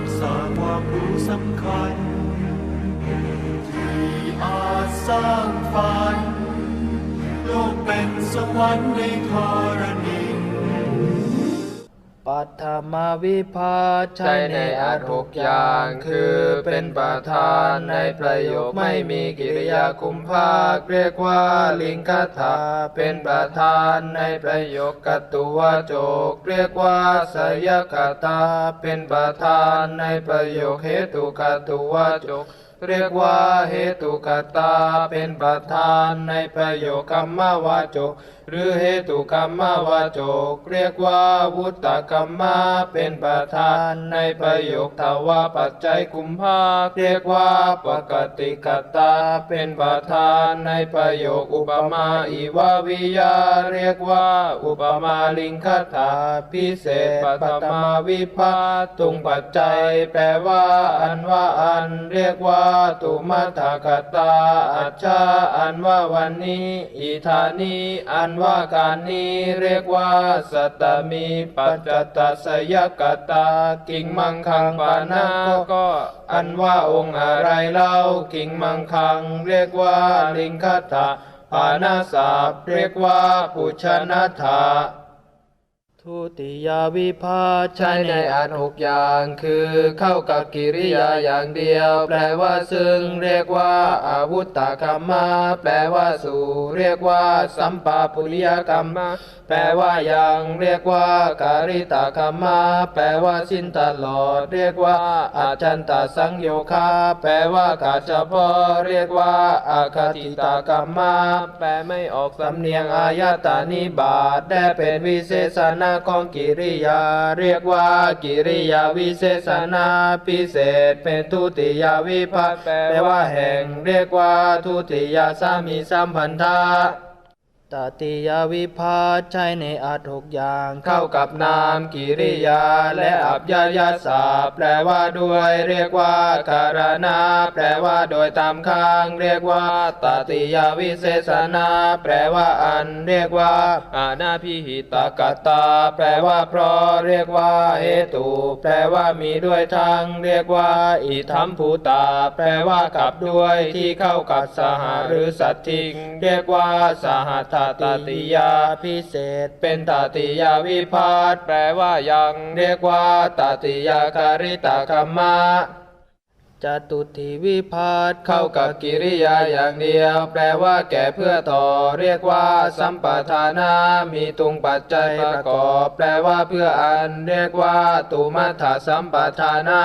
ักษาความรู้สำคัญ ที่อาจสร้างฝัน โลกเป็นสวรรค์ในธรณี ปัทมาวิภาใช้ในอาจหกอย่างคือเป็นประธานในประโยคไม่มีกิริยาคุมภาคเรียกว่าลิงคถาเป็นประธานในประโยคกตุวโจกเรียกว่าสยคตาเป็นประธานในประโยคเหตุกตุวโจกเรียกว่าเหตุกตาเป็นประธานในประโยคกรรมวาจก หรือเหตุกรรมวาจก เรียกว่าวุตตกรรมะเป็นประธานในประโยคทวาปัจจัยกุมภาคเรียกว่าปกติกตาเป็นประธานในประโยคอุปมาอีวาวิยา เรียกว่าอุปมาลิงคถาพิเศษปัตมาวิภาตุงปัจจัย แปลว่าอันว่าอัน เรียกว่าตุมัทกตาอัจฉาอันว่าวันนี้อีธานีอันว่าการนี้เรียกว่าสัตมีปัจจตสยกตากิ่งมังคังปานาก็อันว่าองค์อะไรเล่ากิ่งมังคัง เรียกว่าลิงคถาปานาสาเรียกว่าปุชนาถา ทุติยาวิภาใช้ในอันหกอย่างคือเข้ากับกิริยาอย่างเดียว แปลว่าซึ่งเรียกว่าอาวุธตกรรมะแปลว่าสู่ เรียกว่า สัมปาปุริยกรรมะ แปลว่ายังเรียกว่าการิตกรรมะแปลว่าสิ้นตลอด เรียกว่าอาจันตสังโยคาแปลว่าขาดเฉพาะเรียกว่าอาคติตกรรมะแปลไม่ออกสำเนียงอายตานิบาตได้เป็นวิเศษณะของกิริยา เรียกว่ากิริยาวิเศษณะพิเศษ เป็นทุติยาวิภัตแปลว่าแห่ง เรียกว่าทุติยาสามีสัมพันธะ ตติยาวิภาชใช้ในอาจหกอย่างเข้ากับนามกิริยา และอัพยายาสาแปลว่าด้วยเรียกว่าการณาแปลว่าโดยตามข้าง เรียกว่าตติยาวิเศษนาแปลว่าอัน เรียกว่าอานาพิหิตกตา แปลว่าเพราะเรียกว่าเหตุแปลว่ามีด้วยทางเรียกว่าอิทัมภูตา แปลว่ากับด้วยที่เข้ากับสหหรือสัตทิงเรียกว่าสหตตติยาพิเศษ เป็นตติยาวิพาทแปลว่ายังเรียกว่าตติยาการิตกรรมะจตุติวิภาชเข้ากับกิริยาอย่างเดียว แปลว่าแก่เพื่อต่อ เรียกว่า สัมปทานามีตุงปัจจัยประกอบ แปลว่าเพื่ออัน เรียกว่า ตุมัฏฐสัมปทานา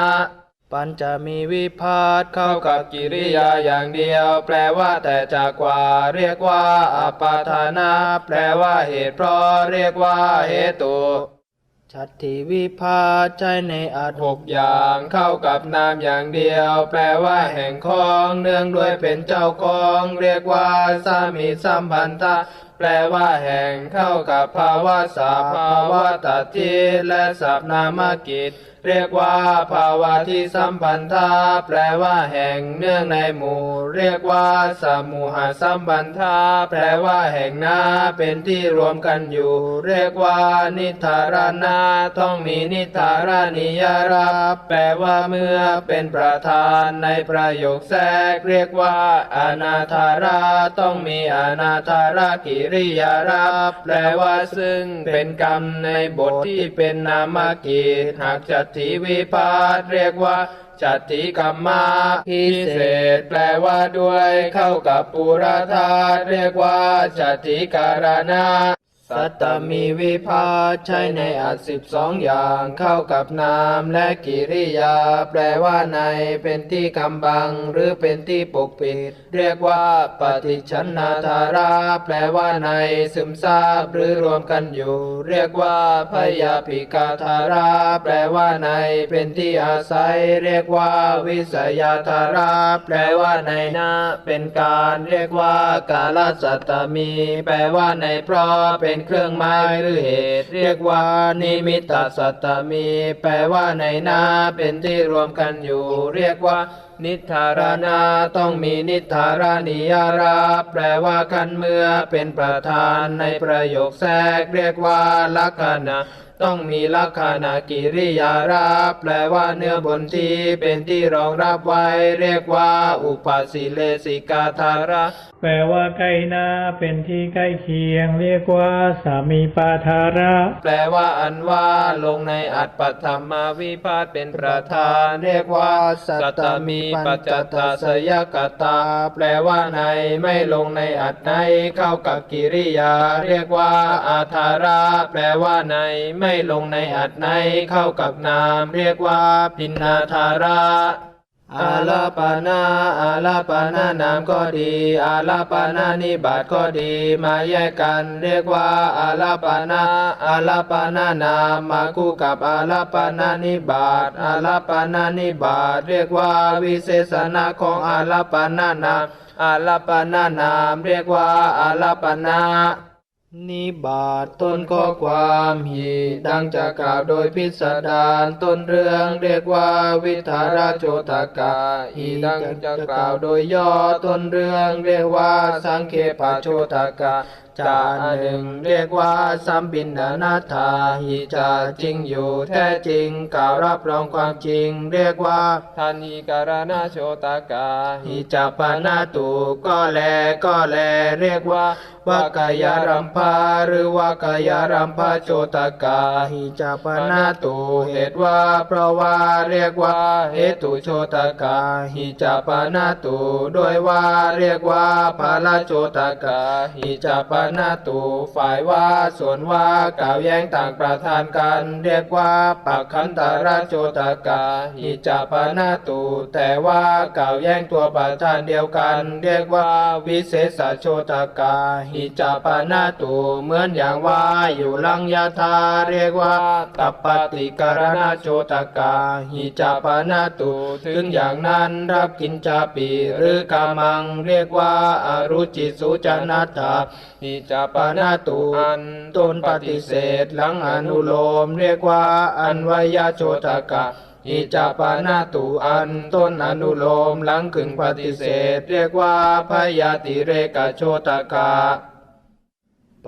ปัญจมีวิภาชเข้ากับกิริยาอย่างเดียว แปลว่าแต่จากกว่า เรียกว่าอัปปาทานาแปลว่าเหตุเพราะเรียกว่าเหตุชัตถิวิภาชใช้ในอาจหกอย่างเข้ากับนามอย่างเดียว แปลว่าแห่งของเนื่องด้วยเป็นเจ้าของ เรียกว่าสามีสัมพันธะแปลว่าแห่งเข้ากับภาวะสาภาวะตัดทีและสัพนามกิจ เรียกว่าภาวะที่สัมพันธะแปลว่าแห่งเนื่องในหมู่ เรียกว่าสมุหสัมพันธะแปลว่าแห่งนาเป็นที่รวมกันอยู่ เรียกว่านิทารนาต้องมีนิทารานิยรับแปลว่าเมื่อเป็นประธานในประโยคแทรก เรียกว่าอนาธาราต้องมีอนาธารากิริยารับแปลว่าซึ่งเป็นกรรมในบทที่เป็นนามกิจหากจัตติวิพาทเรียกว่าจัตติกรรมาพิเศษ แปลว่าด้วยเข้ากับปุรธาเรียกว่าจัตติการณา สัตตมีวิภาใช้ในอาจสิบสองอย่างเข้ากับนามและกิริยา แปลว่าในเป็นที่กำบัง หรือเป็นที่ปกปิด เรียกว่าปฏิชนนาธารา แปลว่าในซึมซาบหรือรวมกันอยู่ เรียกว่าพยาภิกาธารา แปลว่าในเป็นที่อาศัย เรียกว่าวิสยาธารา แปลว่าในนาเป็นการ เรียกว่ากาลสัตตมี แปลว่าในเพราะเป็นเครื่องหมายหรือเหตุ เรียกว่านิมิตสัตตมี แปลว่าในนาเป็นที่รวมกันอยู่ เรียกว่านิทารนาต้องมีนิทารณียาราแปลว่าคันเมื่อเป็นประธานในประโยคแทรกเรียกว่าลักษณะ ต้องมีลักษณะกิริยารับแปลว่าเนื้อบนที่เป็นที่รองรับไว้ เรียกว่า อุปาสิเลสิกาธาระ แปลว่าใกล้หน้าเป็นที่ใกล้เคียง เรียกว่า สามีปาทาระ แปลว่าอันว่าลงในอัตปัธรรมาวิพาทเป็นประธาน เรียกว่า สัตตมีปัจจตาสยกตา แปลว่าในไม่ลงในอัตในเข้ากับกิริยา เรียกว่าอาธาราแปลว่าในไม่ลงในอัตในเข้ากับนามเรียกว่าพินนาธาราอาลาปานาอาลาปานานามก็ดีอาลาปานานิบาตก็ดี มาแยกกันเรียกว่าอาลาปานาอาลาปานานามมาคู่กับอาลาปานานิบาตอาลาปานานิบาตเรียกว่าวิเศษณะของอาลาปานานามอาลาปานานามเรียกว่าอาลาปานา นิบาตต้นข้อความหีดังจะกล่าวโดยพิสดารต้นเรื่องเรียกว่าวิทาราโจตกาหีดังจะกล่าวโดยย่อต้นเรื่องเรียกว่าสังเคปาโชตกา จานหนึ่งเรียกว่าสัมบินนานาธาหิจาจริงอยู่แท้จริงกล่าวรับรองความจริง เรียกว่าทานิการนาโชตกาหิจาปนาตุก็แลก็แลเรียกว่าวากายรัมพาหรือวากายรัมพาโจตกาหิจาปนาตุเหตุว่าเพราะว่าเรียกว่าเหตุโชตกาหิจาปนาตุโดยว่าเรียกว่าภาลโจตกาหิจาปนาตุฝ่ายว่าส่วนว่ากล่าวแย้งต่างประธานกัน เรียกว่าปักขันตาราโจตกาหิจาปนาตุแต่ว่ากล่าวแย้งตัวประธานเดียวกัน เรียกว่าวิเศษโชตกาหิจาปนาตุเหมือนอย่างว่าอยู่ลังยาธาเรียกว่าตัปปติการณโจตกาหิจาปนาตุถึงอย่างนั้นรับกินจาปีหรือกามัง เรียกว่าอารุจิสุจนาตาหิจะปนาตุอันต้นปฏิเสธหลังอนุโลมเรียกว่าอันวยโชตกาอิจปานาตุอันต้นอนุโลมหลังกึ่งปฏิเสธ เรียกว่าพยาติเรกโชตกา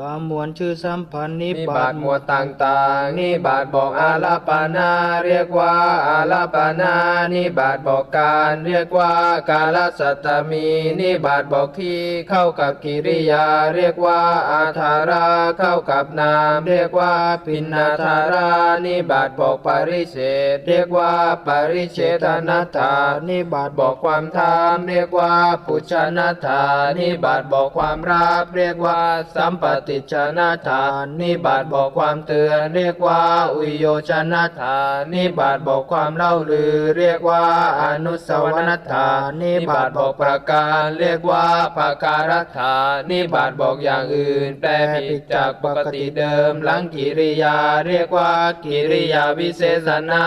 ปามวลชื่อสัมพันธ์นิบาตหมวดต่างๆ นิบาตบอกอาลาปานา เรียกว่าอาลาปานา นิบาตบอกการเรียกว่ากาลสัตตมี นิบาตบอกที่เข้ากับกิริยา เรียกว่าอาธารา เข้ากับนาม เรียกว่าพินนาธารา นิบาตบอกปริเฉดเรียกว่าปริเฉทนาธานิบาตบอกความทามเรียกว่าปุชนาธานิบาตบอกความรับเรียกว่าสัมปติชนาธานนิบาตบอกความเตือนเรียกว่าอุโยชนาธานนิบาตบอกความเล่าลือ เรียกว่าอนุสวรณธานนิบาตบอกประการเรียกว่าปาการธานนิบาตบอกอย่างอื่นแปลผิดจากปกติเดิมหลังกิริยา เรียกว่ากิริยาวิเศษนา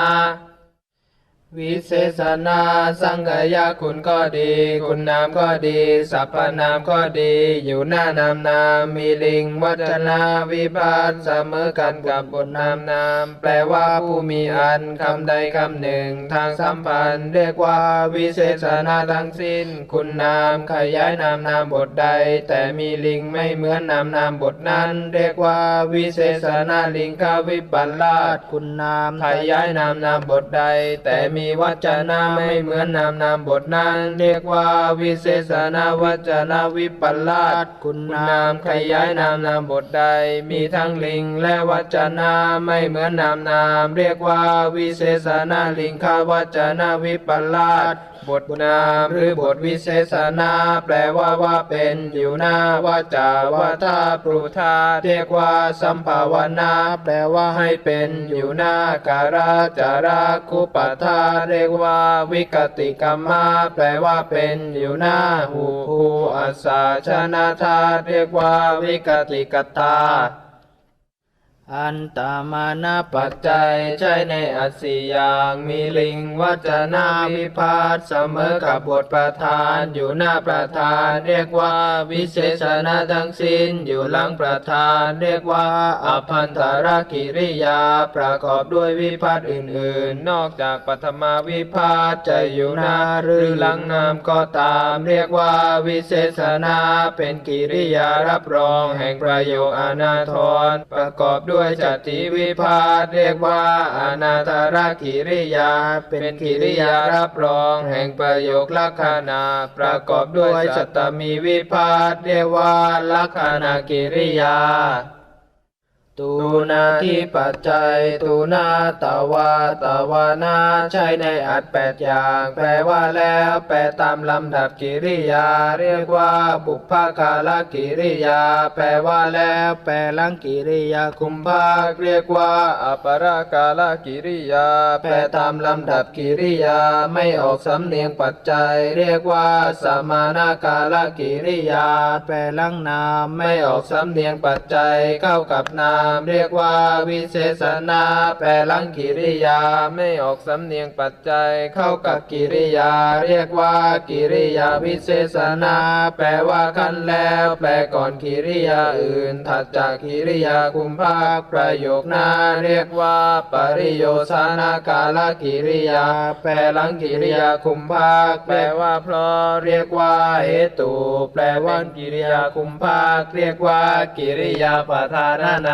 วิเศษนาสังกยาคุณก็ดี คุณนามก็ดีสัพพนามก็ดี อยู่หน้านามนามมีลิงวัจนาวิพาทเสมอกันกับบทนามนาม แปลว่าผู้มีอันคำใดคำหนึ่ง ทางสัมพันธ์เรียกว่าวิเศษนาทั้งสิ้น คุณนามขยายนามนามบทใด แต่มีลิงไม่เหมือนนามนามบทนั้น เรียกว่าวิเศษนาลิงคาวิปัลลาสคุณนามขยายนามนามบทใด แต่มีวัจนะไม่เหมือนนามนามบทนั้น เรียกว่าวิเศษนาวัจนะวิปลาสคุณนามขยายนามนามบทใด มีทั้งลิงและวัจนะไม่เหมือนนามนาม เรียกว่าวิเศษนาลิงคาวัจนะวิปัลลาส บทนามหรือบทวิเศษนาแปลว่าว่าเป็นอยู่หน้าว่าจาว่าท่าปรุธาเรียกว่าสัมภาวนาแปลว่าให้เป็นอยู่หน้าการาจาราคุปทาเรียกว่าวิกติกรรมาแปลว่าเป็นอยู่หน้าหูหูอัสสาชนาธาเรียกว่าวิกติกตา อันตามานาปัจจัยใช้ในอัสสีอย่างมีลิงวัจนาวิพาทเสมอกับบทประธานอยู่หน้าประธานเรียกว่าวิเศษนาทั้งสิ้นอยู่หลังประธานเรียกว่าอภันธารกิริยา ประกอบด้วยวิพาทอื่น ๆ นอกจากปัทมาวิพาทจะอยู่หน้าหรือหลังนามก็ตามเรียกว่าวิเศษนาเป็นกิริยารับรองแห่งประโยคอนาทรประกอบด้วยด้วยจติวิพาทเรียกว่าอนาตรกิริยา เป็นกิริยารับรองแห่งประโยคลักษณะประกอบด้วยจตมีวิพาทเรียกว่าลักษณะกิริยา ตูนาที่ปัจจัยตูนาตาวาตาวานาใช้ในอัดแปดอย่าง แปลว่าแล้วแปลตามลำดับกิริยา เรียกว่าบุพกาลกิริยา แปลว่าแล้วแปลลังกิริยาคุมภาคเรียกว่าอัปรากาลกิริยา แปลตามลำดับกิริยา ไม่ออกสำเนียงปัจจัย เรียกว่าสมานากาลกิริยา แปลลังนามไม่ออกสำเนียงปัจจัยเข้ากับนามเรียกว่าวิเศษณาแปลลังกิริยาไม่ออกสำเนียงปัจจัยเข้ากับกิริยา เรียกว่ากิริยาวิเศษณาแปลว่าขั้นแล้ว แปลก่อนกิริยาอื่น ถัดจากกิริยาคุมภาคประโยคนาเรียกว่า ปริโยสานากาลกิริยา แปลหลังกิริยาคุมภาค แปลว่าเพราะเรียกว่าเหตุแปลว่ากิริยาคุมภาค เรียกว่ากิริยาประธานใน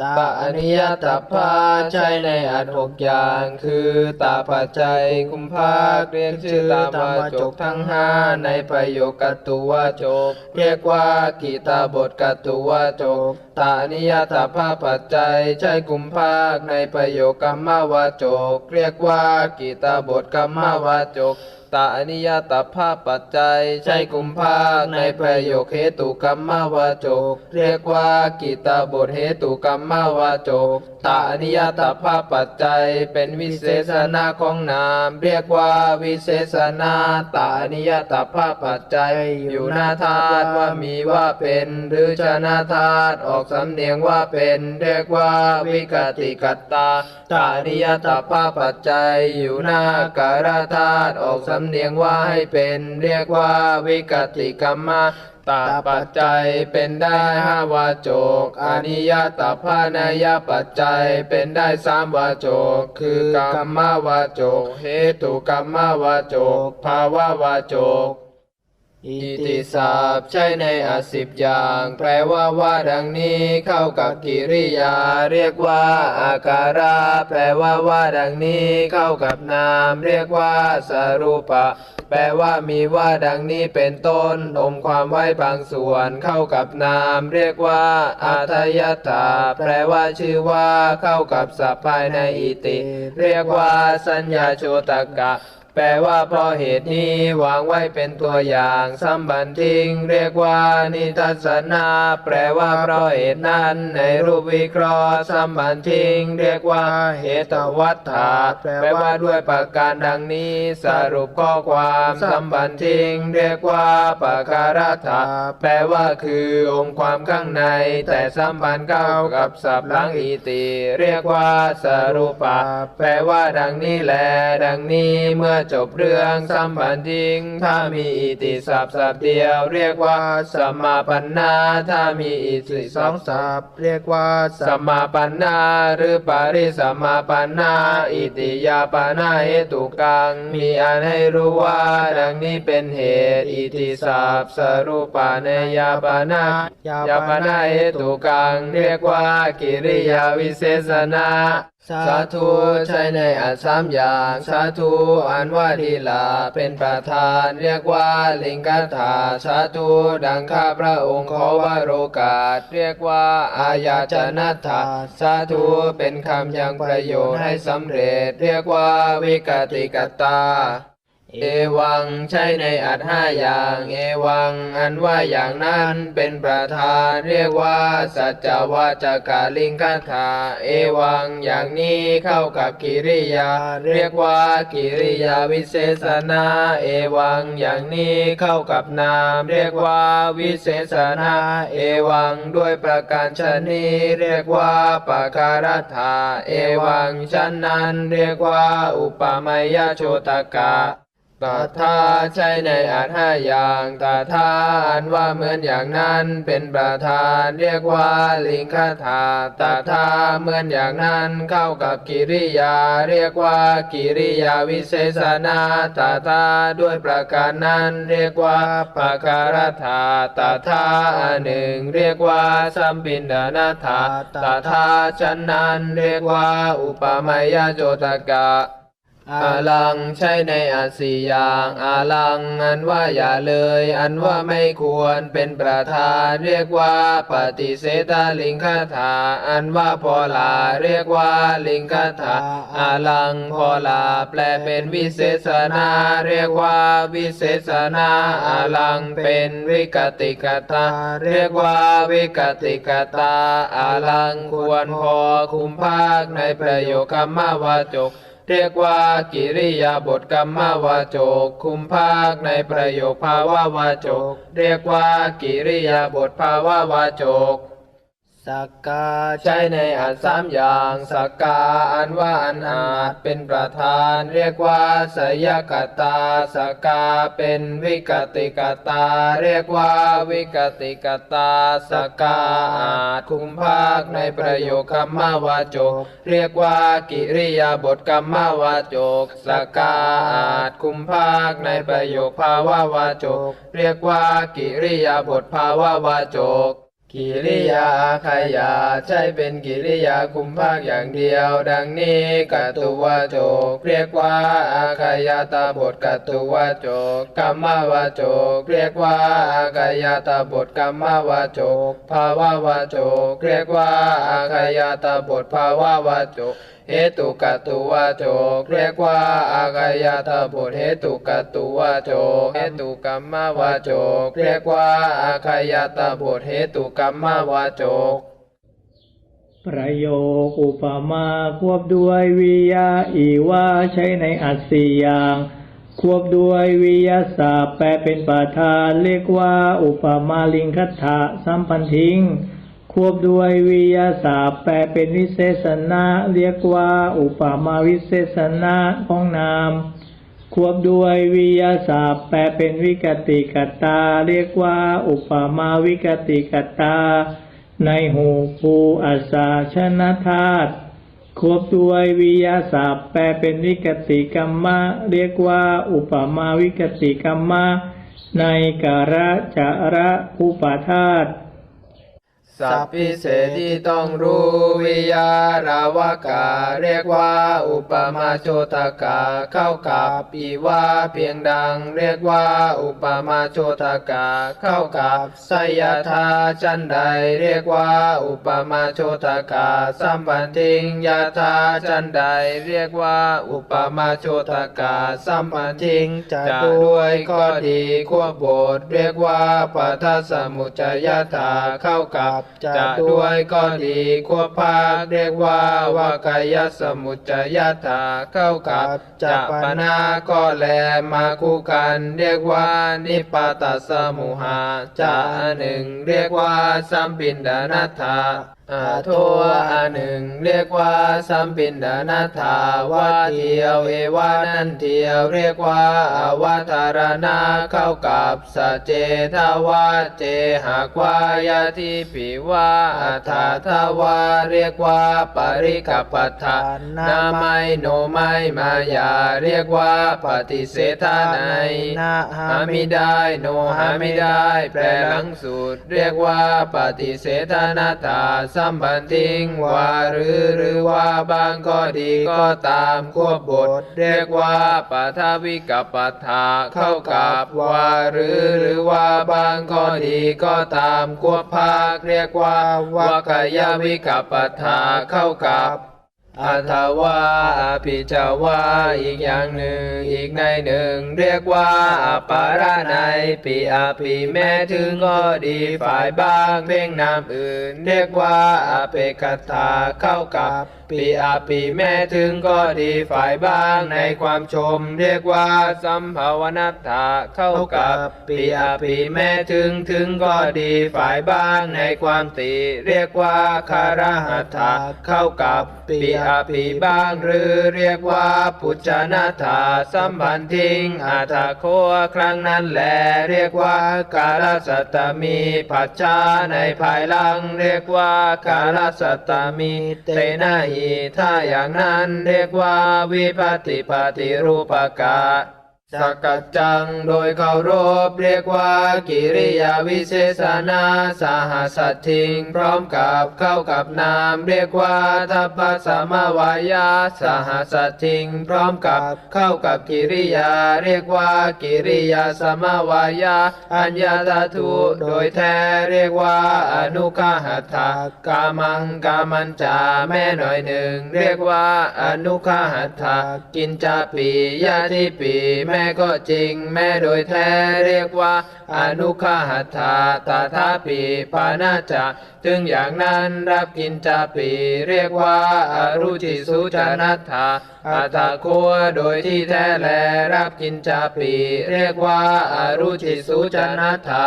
ตาอนิยตพาใช้ในอันหกอย่างคือตาปัจจัยคุมภาคเรียกชื่อตามาจกทั้งห้าในประโยคกตุวจก เรียกว่ากีตาบทกตุวจก ตานิยตภาปัจจัยใช้กุมภาคในประโยคกรรมวาจก เรียกว่ากีตาบทกรรมวาจกตาอนิยตภาพปัจจัยใช้กุมภาคในประโยคเหตุกรรมวาจก เรียกว่ากิตาบทเหตุกรรมวาจกตาอนิยตภาพปัจจัยเป็นวิเศษณะของนาม เรียกว่าวิเศษณะตาอนิยตภาพปัจจัยอยู่หน้าธาตุว่ามีว่าเป็นหรือชนะธาตุออกสำเนียงว่าเป็นเรียกว่าวิกติกัตตาตานิยตภาปัจจัยอยู่หน้าการธาตุออกสำเนียงว่าให้เป็นเรียกว่าวิกติกรรมะตาปัจจัยเป็นได้ห้าวาจกอนิยตาภานายปัจจัยเป็นได้สามวาจก คือกรรมวาจกเหตุกรรมวาจก ภาวาวาจก อิติศัพท์ใช้ในอสิบอย่าง แปลว่าว่าดังนี้เข้ากับกิริยา เรียกว่าอาการะแปลว่าว่าดังนี้เข้ากับนาม เรียกว่าสรูปะ แปลว่ามีว่าดังนี้เป็นต้นอมความไว้บางส่วนเข้ากับนาม เรียกว่าอาทยตาแปลว่าชื่อว่าเข้ากับสัพภายในอิติ เรียกว่าสัญญาโชตกะ แปลว่าเพราะเหตุนี้วางไว้เป็นตัวอย่างสัมบันทิง เรียกว่านิทัศนา แปลว่าเพราะเหตุนั้น ในรูปวิเคราะห์สัมบันทิง เรียกว่าเหตวัฏฐาแปลว่าด้วยประการดังนี้ สรุปข้อความสัมบันทิง เรียกว่าปาการถาแปลว่าคือองค์ความข้างใน แต่สัมพันธ์เข้ากับสับหลังอิติ เรียกว่าสรุปะแปลว่าดังนี้แลดังนี้เมื่อจบเรื่องสัมพันทิง ถ้ามีอิติสับสับเดียว เรียกว่าสัมมาปัญนาถ้ามีอิติสองสับเรียกว่าสัมมาปัญนาหรือปาริสัมมาปัญนาอิติยาปานาเหตุกัง มีอันให้รู้ว่าดังนี้เป็นเหตุอิติสับสรูปานยาปานายาปานาเหตุกัง เรียกว่ากิริยาวิเศษณะ สาธุใช้ในอันสามอย่างสาธุอันว่าดีลาเป็นประธานเรียกว่าลิงกัถาสาธุดังข้าพระองค์ขอวาโรกาสเรียกว่าอายาจนัตถาสาธุเป็นคำยังประโยชน์ให้สำเร็จ เรียกว่าวิกติกตา เอวังใช้ในอัดห้าอย่าง เอวัง อันว่าอย่างนั้นเป็นประธานเรียกว่า สัจวาจกาลิงคถาเอวังอย่างนี้เข้ากับกิริยา เรียกว่ากิริยาวิเศษณาเอวังอย่างนี้เข้ากับนาม เรียกว่าวิเศษณาเอวังด้วยประการชนีเรียกว่าปาการถาเอวังชั้นนั้นเรียกว่า อุปามยโชตกะ ตถาใช้ในอันห้าอย่างตถาอันว่าเหมือนอย่างนั้นเป็นประธานเรียกว่าลิงคถาตถาเหมือนอย่างนั้นเข้ากับกิริยา เรียกว่ากิริยาวิเศษนาตถาด้วยประการนั้นเรียกว่าปะการถาตถาอันหนึ่งเรียกว่าสัมปินดานาถาตถาฉันนั้นเรียกว่าอุปมายโจตกะ อาลังใช่ในอาสี่อย่างอาลังอันว่าอย่าเลย อันว่าไม่ควรเป็นประธาน เรียกว่าปฏิเสธาลิงคถา อันว่าพอลาเรียกว่าลิงคถาอาลังพอลาแปลเป็นวิเศษนาเรียกว่าวิเศษนาอาลังเป็นวิกติกตาเรียกว่าวิกติกตาอาลังควรพอคุมภาคในประโยคคำมวาจก เรียกว่ากิริยาบทกรรมวาจก คุมภาคในประโยคภาวะวาจก เรียกว่ากิริยาบทภาวะวาจก สักกาใช้ในอันสามอย่างสักกาอันว่าอันอาจเป็นประธานเรียกว่าสยกตาสักกาเป็นวิกติกตา เรียกว่าวิกติกตาสักกาอาจคุมภาคในประโยคคำมวาจก เรียกว่ากิริยาบทกรรมวาจกสักกาอาจคุมภาคในประโยคภาวะวาจก เรียกว่ากิริยาบทภาวะวาจก กิริยาขยาใช่เป็นกิริยาคุมภาคอย่างเดียว ดังนี้กัตตุวะโจกเรียกว่าอาขยาตาบทกัตตุวะโจกกรรมวะโจกเรียกว่าอาขยาตาบทกรรมวะโจกภาวะวะโจกเรียกว่าอาขยาตาบทภาวะวะโจก เหตุกัตตุวาโจกเรียกว่าอากายาตบทเหตุกัตตุวาโจกเหตุกรรมวาโจกเรียกว่าอากายาตบทเหตุกรรมวาโจกประโยคอุปมาควบด้วยวิยาอีว่าใช้ในอัดสี่อย่างควบด้วยวิยาศัพท์แปลเป็นประธานเรียกว่าอุปมาลิงคัตถะสัมพันธิง ควบด้วยวิยาศัพท์แปลเป็นวิเศษณะเรียกว่าอุปมาวิเศษณะของนาม ควบด้วยวิยาศัพท์แปลเป็นวิกติกตา เรียกว่าอุปมาวิกติกตา ในหูภูอาสาชนะธาตุควบด้วยวิยาศัพท์แปลเป็นวิกติกรรมะ เรียกว่าอุปมาวิกติกรรมะ ในการะจาระภูปาธาตุ สัพพิเศษที่ต้องรู้วิยาราวกาเรียกว่าอุปมาโชตกาเข้ากับปีว่าเพียงดัง เรียกว่าอุปมาโชตกาเข้ากับไสยธาจันใด เรียกว่าอุปมาโชตกาสัมปันทิงยาธาจันใด เรียกว่าอุปมาโชตกาสัมปันทิงจะด้วยก็ดีควบบทเรียกว่าปัทสมุจยาธาเข้ากับจะด้วยก็ดีควบภาคเรียกว่าวากายสมุจจยถาเข้ากับจะปนาก็แลมาคู่กันเรียกว่านิปาตสมุหาจะหนึ่งเรียกว่าสัมปินดานธา อาโทอันหนึ่งเรียกว่าสัมปินดานาถาวาเทียวเอวานันเทียวเรียกว่าอาวาธารณาเข้ากับสเจทาวาเจหากวายาทิปิวาอัฏฐาทวาเรียกว่าปริกัปปทานาไมโนไมมายาเรียกว่าปฏิเสธาในาหามิได้โนหามิได้แปลหลังสูตรเรียกว่าปฏิเสธานาตาสมบันทิงวาหรือหรือว่าบางก็ดีก็ตามควบบท เรียกว่าปัทาวิกัปปทาเข้ากับวาหรือหรือว่าบางก็ดีก็ตามควบภาคเรียกว่าวากายวิกัปปทาเข้ากับ อัตวาอภิจาวาอีกอย่างหนึ่ง อีกในหนึ่ง เรียกว่าอปาราในปีอาภีแม้ถึงก็ดีฝ่ายบ้างเพ่งนามอื่น เรียกว่าอเปกถาเข้ากับ ปีอาปีแม้ถึงก็ดีฝ่ายบ้างในความชม เรียกว่าสัมภาวนัตถาเข้ากับปีอาปีแม้ถึงถึงก็ดีฝ่ายบ้างในความติ เรียกว่าคาราหัตถาเข้ากับปีอาปีบ้างหรือเรียกว่าปุจจนาถาสัมพันธิงอาถาโคครั้งนั้นแหลเรียกว่ากาลสัตตมีปัจจาในภายหลังเรียกว่ากาลสัตตมีเตนะหิถ้าอย่างนั้นเรียกว่าวิปติปฏิรูปกา สักกัจจังโดยเคารพเรียกว่ากิริยาวิเศษนาสหสัตทิง พร้อมกับเข้ากับนามเรียกว่าทัพพสมาวายาสหสัตทิง พร้อมกับเข้ากับกิริยา เรียกว่ากิริยาสมาวายาอัญญาตทุโดยแท้เรียกว่าอนุคาหัตถกามังกามันจาแม่หน่อยหนึ่ง เรียกว่าอนุคาหัตถกินจาปียาทิปีแม่ก็จริง แม่โดยแท้เรียกว่า อนุคาหัตถาตาทาปีปานาจะถึงอย่างนั้นรับกินจาปีเรียกว่าอารุจิสุจนัตถาอาตาโคโดยที่แท้แลรับกินจาปีเรียกว่าอารุจิสุจนัตถา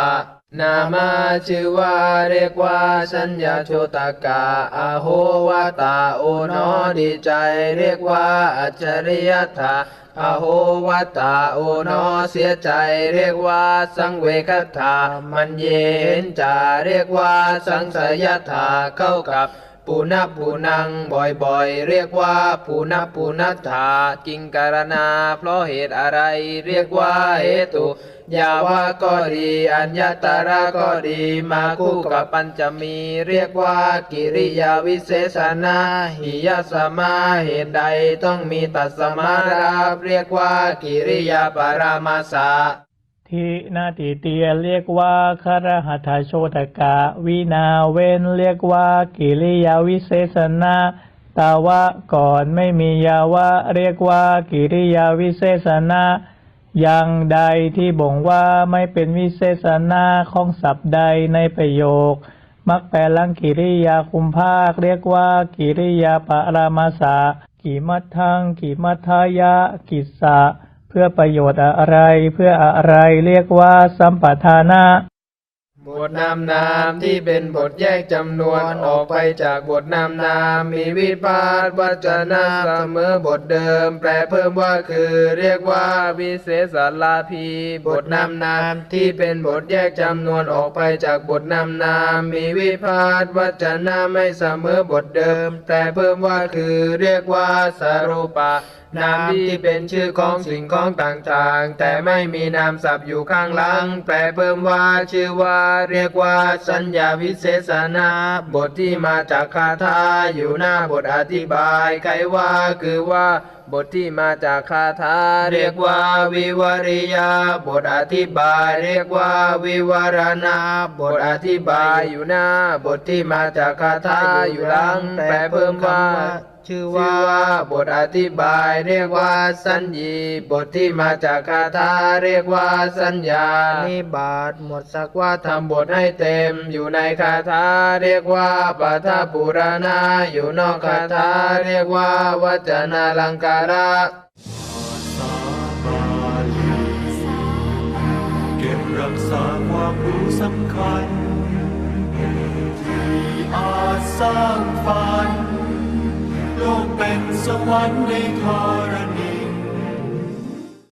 นามาชื่อว่าเรียกว่าสัญญาโชตกาอาโหวาตาโอนอดีใจ เรียกว่าอัจฉริยถา อาโหวาตาโอนอเสียใจเรียกว่าสังเวคถามันเย็นจาเรียกว่าสังสยถาเข้ากับ ปูนับปูนังบ่อยๆ เรียกว่าปูนับปูนัตถากิงการนาเพราะเหตุอะไร เรียกว่าเหตุยาวาก็ดี อัญญตาระก็ดีมาคู่กับปัญจมี เรียกว่ากิริยาวิเศษนาหิยสมาเหตุใดต้องมีตัสมาราเรียกว่ากิริยาปรามาสา ทินาติเตียเรียกว่าคารหัตโชตกะ วินาเวนเรียกว่ากิริยาวิเศษนาตาวะก่อนไม่มียาวะ เรียกว่ากิริยาวิเศษนาอย่างใดที่บ่งว่าไม่เป็นวิเศษนาของศัพท์ใดในประโยค มักแปลลังกิริยาคุมภาค เรียกว่ากิริยาปรามาสากิมัททังกิมัทายะ กิสสะ พื่อประโยชน์อะไร เพื่ออะไรเรียกว่าสัมปทานะบทนามนามที่เป็นบทแยกจำนวนออกไปจากบทนามนามมีวิพาทวจนะเสมอบทเดิม แปลเพิ่มว่าคือเรียกว่าวิเศษลาภีบทนามนามที่เป็นบทแยกจำนวนออกไปจากบทนามนามมีวิพาทวจนะไม่เสมอบทเดิม แปลเพิ่มว่าคือเรียกว่าสรุปะ นามที่เป็นชื่อของสิ่งของต่างๆ แต่ไม่มีนามศัพท์อยู่ข้างหลัง แปลเพิ่มว่าชื่อว่าเรียกว่าสัญญาวิเศษนา บทที่มาจากคาถาอยู่หน้าบทอธิบายใครว่าคือว่าบทที่มาจากคาถาเรียกว่าวิวริยา บทอธิบายเรียกว่าวิวารณาบทอธิบายอยู่หน้า บทที่มาจากคาถาอยู่หลังแปลเพิ่มว่า ชื่อว่าบทอธิบายเรียกว่าสัญญีบทที่มาจากคาถาเรียกว่าสัญญานิบาตหมดสักว่าทำบทให้เต็มอยู่ในคาถาเรียกว่าปัทปุราณาอยู่นอกคาถาเรียกว่าวัจนาลังการะสาบาลีเก็บรักษาความรู้สำคัญที่อาจสร้างฝัน โลกเป็นสวรรค์ในธรณี